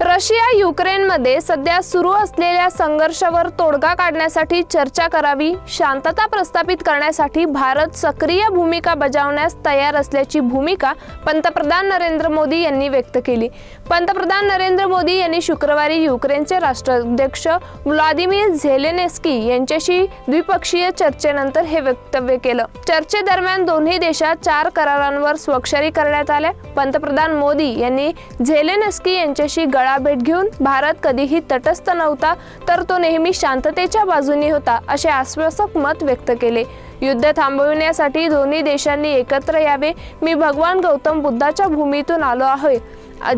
Russia युक्रेनमध्ये सध्या सुरू असलेल्या संघर्षावर तोडगा काढण्यासाठी चर्चा करावी शांतता प्रस्थापित करण्यासाठी भारत सक्रिय भूमिका बजावण्यास तयार असल्याची भूमिका पंतप्रधान नरेंद्र मोदी यांनी व्यक्त केली. पंतप्रधान नरेंद्र मोदी यांनी शुक्रवारी युक्रेनचे राष्ट्राध्यक्ष व्लादिमीर झेलेनेस्की यांच्याशी द्विपक्षीय चर्चेनंतर हे वक्तव्य केलं. चर्चेदरम्यान दोन्ही देशात चार करारांवर स्वाक्षरी करण्यात आल्या. पंतप्रधान मोदी यांनी झेलेनेस्की यांच्याशी गळाभेट घेऊन भारत कधीही तटस्थ नव्हता तर तो नेहमी शांततेच्या बाजूनी होता असे आश्वासक मत व्यक्त केले. युद्ध थांबविण्यासाठी दोन्ही देशांनी एकत्र यावे मी भगवान गौतम बुद्धाच्या भूमीतून आलो आहे.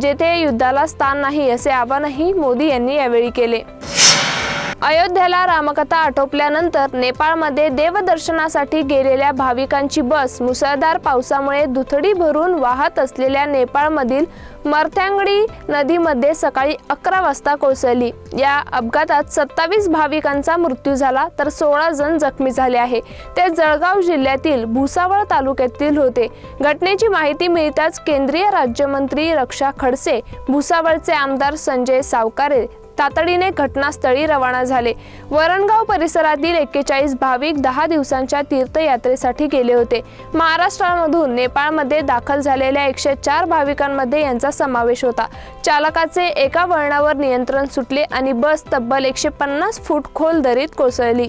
जेथे युद्धाला स्थान नाही असे आवाहनही मोदी यांनी यावेळी केले. अयोध्येला रामकथा आटोपल्यानंतर नेपाळमध्ये देवदर्शनासाठी गेलेल्या भाविकांची बस मुसळधार पावसामुळे दुथडी भरून वाहत असलेल्या नेपाळमधील मर्थ्यांगडी नदीमध्ये सकाळी अकरा वाजता कोसळली. या अपघातात सत्तावीस भाविकांचा मृत्यू झाला तर सोळा जण जखमी झाले आहे. ते जळगाव जिल्ह्यातील भुसावळ तालुक्यातील होते. घटनेची माहिती मिळताच केंद्रीय राज्यमंत्री रक्षा खडसे भुसावळचे आमदार संजय सावकारे तातडीने घटनास्थळी रवाना झाले. वरणगाव परिसरातील एक्केचाळीस भाविक दहा दिवसांच्या तीर्थयात्रेसाठी गेले होते. महाराष्ट्रामधून नेपाळमध्ये दाखल झालेल्या एकशे चार भाविकांमध्ये यांचा समावेश होता. चालकाचे एका वळणावर नियंत्रण सुटले आणि बस तब्बल एकशे पन्नास फूट खोल दरीत कोसळली.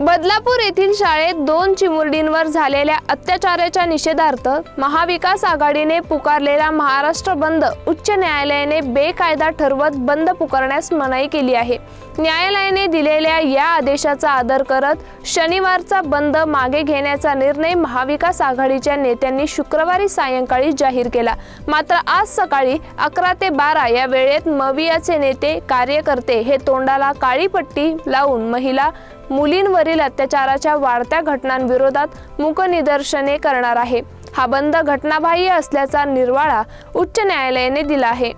बदलापूर येथील शाळेत दोन चिमुरडींवर झालेल्या अत्याचाराच्या निषेधार्थ महाविकास आघाडीने पुकारलेला महाराष्ट्र बंद उच्च न्यायालयाने बेकायदा ठरवत बंद पुकारण्यास मनाई केली आहे. न्यायालयाने दिलेल्या या आदेशाचा आदर करत शनिवारचा बंद मागे घेण्याचा निर्णय महाविकास आघाडीच्या नेत्यांनी शुक्रवारी सायंकाळी जाहीर केला. मात्र आज सकाळी अकरा ते बारा या वेळेत मवियाचे नेते कार्यकर्ते हे तोंडाला काळी पट्टी लावून महिला मुलींवरील अत्याचाराच्या वाढत्या घटनांविरोधात मूक निदर्शने करणार आहे. हा बंद घटनाबाह्य असल्याचा निर्वाळा उच्च न्यायालयाने दिला आहे.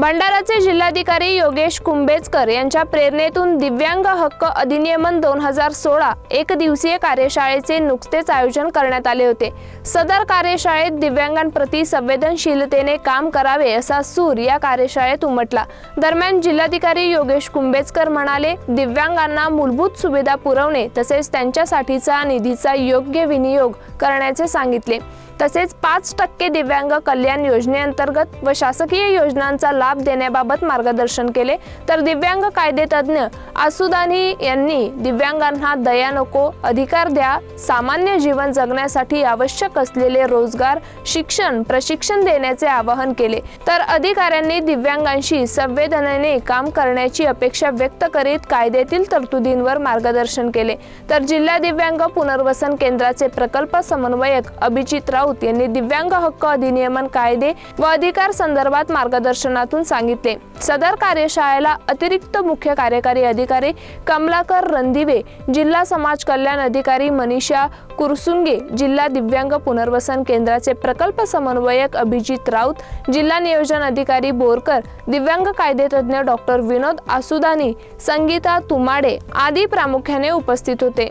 भंडाराचे जिल्हाधिकारी योगेश कुंभेजकर यांच्या प्रेरणेतून दिव्यांग हक्क अधिनियमन दोन हजार सोळा एक दिवसीय कार्यशाळेचे नुकतेच आयोजन करण्यात आले होते. सदर कार्यशाळेत दिव्यांगांप्रती संवेदनशीलतेने काम करावे असा सूर या कार्यशाळेत उमटला. दरम्यान जिल्हाधिकारी योगेश कुंभेजकर म्हणाले दिव्यांगांना मूलभूत सुविधा पुरवणे तसेच त्यांच्यासाठीचा निधीचा योग्य विनियोग करण्याचे सांगितले. तसेच पाच टक्के दिव्यांग कल्याण योजनेअंतर्गत व शासकीय योजनांचा लाभ लाभ देण्याबाबत मार्गदर्शन केले. तर दिव्यांग कायदे तज्ज्ञ आसुदानी यांनी दिव्यांगांना दया नको अधिकार द्या सामान्य जीवन जगण्यासाठी आवश्यक असलेले रोजगार शिक्षण प्रशिक्षण देण्याचे आवाहन केले. तर अधिकाऱ्यांनी दिव्यांगांशी संवेदनेने काम करण्याची अपेक्षा व्यक्त करीत कायद्यातील तरतुदींवर मार्गदर्शन केले. तर जिल्हा दिव्यांग पुनर्वसन केंद्राचे प्रकल्प समन्वयक अभिजित राऊत यांनी दिव्यांग हक्क अधिनियमन कायदे व अधिकार संदर्भात मार्गदर्शनात माध्यमातून सांगितले. सदर कार्यशाळेला अतिरिक्त मुख्य कार्यकारी अधिकारी कमलाकर रणदिवे जिल्हा समाज कल्याण अधिकारी मनीषा कुरसुंगे जिल्हा दिव्यांग पुनर्वसन केंद्राचे प्रकल्प समन्वयक अभिजित राऊत जिल्हा नियोजन अधिकारी बोरकर दिव्यांग कायदेतज्ञ डॉक्टर विनोद आसुदानी संगीता तुमाडे आदी प्रामुख्याने उपस्थित होते.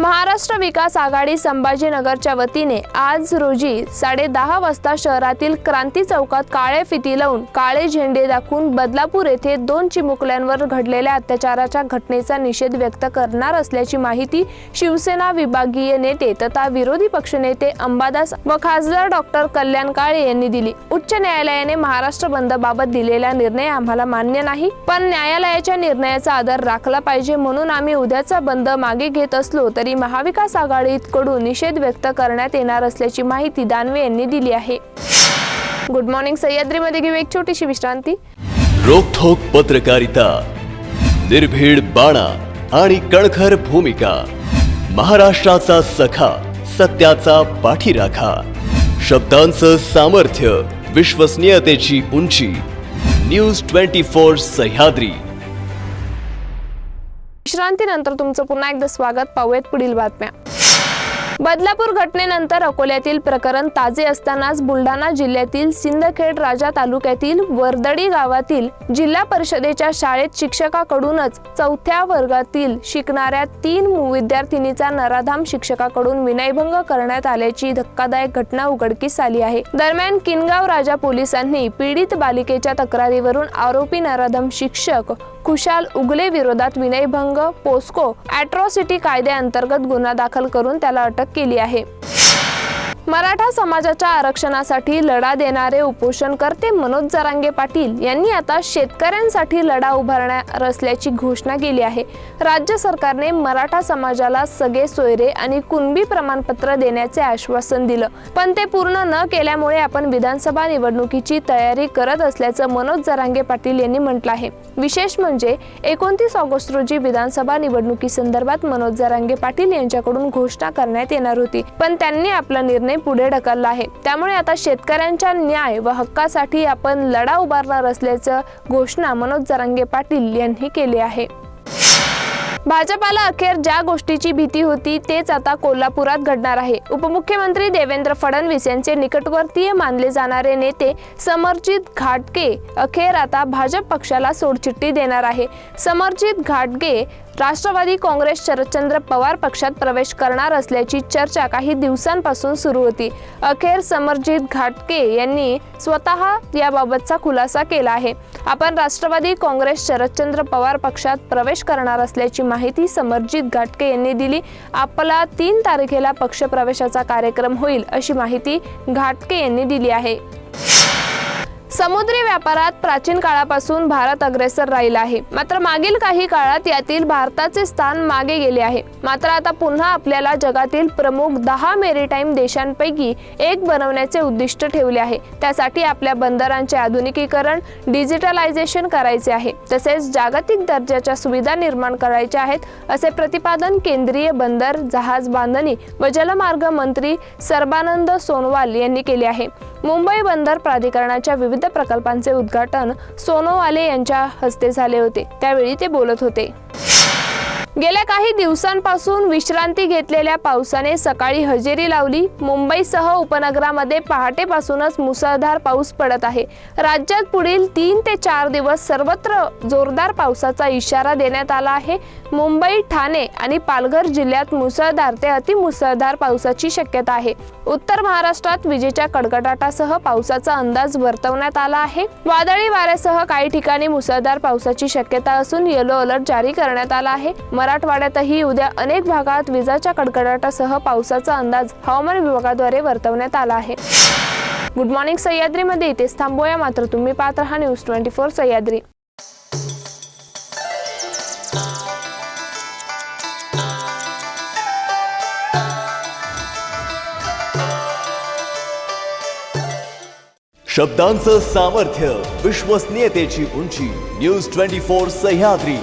महाराष्ट्र विकास आघाडी संभाजीनगरच्या वतीने आज रोजी साडेदहा वाजता शहरातील क्रांती चौकात काळे फिती लावून काळे झेंडे दाखवून बदलापूर येथे दोन चिमुकल्यांवर घडलेल्या अत्याचाराच्या घटनेचा निषेध व्यक्त करणार असल्याची माहिती शिवसेना विभागीय नेते तथा विरोधी पक्षनेते अंबादास व खासदार डॉक्टर कल्याण काळे यांनी दिली. उच्च न्यायालयाने महाराष्ट्र बंदबाबत दिलेला निर्णय आम्हाला मान्य नाही पण न्यायालयाच्या निर्णयाचा आदर राखला पाहिजे म्हणून आम्ही उद्याचा बंद मागे घेत असलो तरी महाविकास आघाडीकडून निषेध व्यक्त करण्यात येणार असल्याची माहिती दानवे यांनी दिली आहे. गुड मॉर्निंग सह्याद्रीमध्ये घेऊ एक छोटीशी विश्रांती. रोखोक पत्रकारिता निर्भीड बाणा आणि कणखर भूमिका महाराष्ट्राचा सखा सत्याचा पाठीराखा शब्दांचं सामर्थ्य विश्वसनीयतेची उंची न्यूज ट्वेंटी फोर सह्याद्री. विश्रांतीनंतर तुमचं पुन्हा एकदा स्वागत. पाहूयात पुढील बातम्या. बदलापूर घटनेनंतर अकोल्यातील प्रकरण ताजे असतानाच बुलढाणा जिल्ह्यातील सिंदखेड राजा तालुक्यातील वर्दडी गावातील जिल्हा परिषदेच्या शाळेत शिक्षकाकडूनच चौथ्या वर्गातील शिकणाऱ्या तीन विद्यार्थिनीचा नराधाम शिक्षकाकडून विनयभंग करण्यात आल्याची धक्कादायक घटना उघडकीस आली आहे. दरम्यान किनगाव राजा पोलिसांनी पीडित बालिकेच्या तक्रारीवरून आरोपी नराधम शिक्षक खुशाल उगले विरोधात विनयभंग पोस्को अॅट्रॉसिटी कायद्याअंतर्गत गुन्हा दाखल करून त्याला अटक केली आहे. मराठा समाजाच्या आरक्षणासाठी लढा देणारे उपोषणकर्ते मनोज जरांगे पाटील यांनी आता शेतकऱ्यांसाठी लढा उभारणार असल्याची घोषणा केली आहे. राज्य सरकारने मराठा समाजाला सगळे सोयरे आणि कुणबी प्रमाणपत्र देण्याचे आश्वासन दिलं. पण ते पूर्ण न केल्यामुळे आपण विधानसभा निवडणुकीची तयारी करत असल्याचं मनोज जरांगे पाटील यांनी म्हटलं आहे. विशेष म्हणजे एकोणतीस ऑगस्ट रोजी विधानसभा निवडणुकीसंदर्भात मनोज जरांगे पाटील यांच्याकडून घोषणा करण्यात येणार होती. पण त्यांनी आपला निर्णय पुढे ढकलला आहे. त्यामुळे आता शेतकऱ्यांच्या न्याय व हक्कासाठी आपण लढा उभारणार असल्याचं घोषणा मनोज जरांगे पाटील यांनी केली आहे. भाजपाला अखेर ज्या गोष्टीची भीती होती तेच आता कोल्हापुरात घडणार आहे. उपमुख्यमंत्री देवेंद्र फडणवीस यांचे निकटवर्तीय मानले जाणारे नेते समरजित घाटगे अखेर आता भाजप पक्षाला सोडचिठ्ठी देणार आहे. समरजित घाटगे राष्ट्रवादी काँग्रेस शरदचंद्र पवार पक्षात प्रवेश करणार असल्याची चर्चा काही दिवसांपासून सुरू होती. अखेर समरजित घाटके यांनी स्वतः याबाबतचा खुलासा केला आहे. आपण राष्ट्रवादी काँग्रेस शरदचंद्र पवार पक्षात प्रवेश करणार असल्याची माहिती समरजित घाटके यांनी दिली. आपला तीन तारखेला पक्षप्रवेशाचा कार्यक्रम होईल अशी माहिती घाटके यांनी दिली आहे. समुद्री व्यापारात प्राचीन काळापासून भारत अग्रेसर राहिला आहे. मात्र मागील काही काळात यातील भारताचे स्थान मागे गेले आहे. मात्र आता पुन्हा आपल्याला जगातील प्रमुख दहा मेरीटाईम देशांपैकी एक बनवण्याचे उद्दिष्ट ठेवले आहे. त्यासाठी आपल्या बंदरांचे आधुनिकीकरण डिजिटलायझेशन करायचे आहे. तसेच जागतिक दर्जाच्या सुविधा निर्माण करायच्या आहेत असे प्रतिपादन केंद्रीय बंदर जहाज बांधणी व जलमार्ग मंत्री सर्बानंद सोनवाल यांनी केले आहे. मुंबई बंदर प्राधिकरणाच्या विविध प्रकल्पांचे उद्घाटन सोनोवाले यांच्या हस्ते झाले होते. त्यावेळी ते बोलत होते. गेल्या काही दिवसांपासून विश्रांती घेतलेल्या पावसाने सकाळी हजेरी लावली. मुंबईसह उपनगरामध्ये पहाटेपासूनच मुसळधार पाऊस पडत आहे. राज्यात पुढील तीन ते चार दिवस सर्वत्र जोरदार पावसाचा इशारा देण्यात आला आहे. मुंबई ठाणे आणि पालघर जिल्ह्यात मुसळधार ते अतिमुसळधार पावसाची शक्यता आहे. उत्तर महाराष्ट्रात विजेच्या कडकडाटासह पावसाचा अंदाज वर्तवण्यात आला आहे. वादळी वाऱ्यासह काही ठिकाणी मुसळधार पावसाची शक्यता असून येलो अलर्ट जारी करण्यात आला आहे. मराठवाड्यातही उद्या अनेक भागात विजाच्या कडकडाटासह पावसाचा अंदाज हवामान विभागाद्वारे वर्तवण्यात आला आहे. गुड मॉर्निंग सह्याद्रीमध्ये इथेच थांबूया. मात्र तुम्ही पाहत राहा न्यूज ट्वेंटी फोर सह्याद्री. शब्दांचं सामर्थ्य विश्वसनीयतेची उंची न्यूज ट्वेंटी फोर सह्याद्री.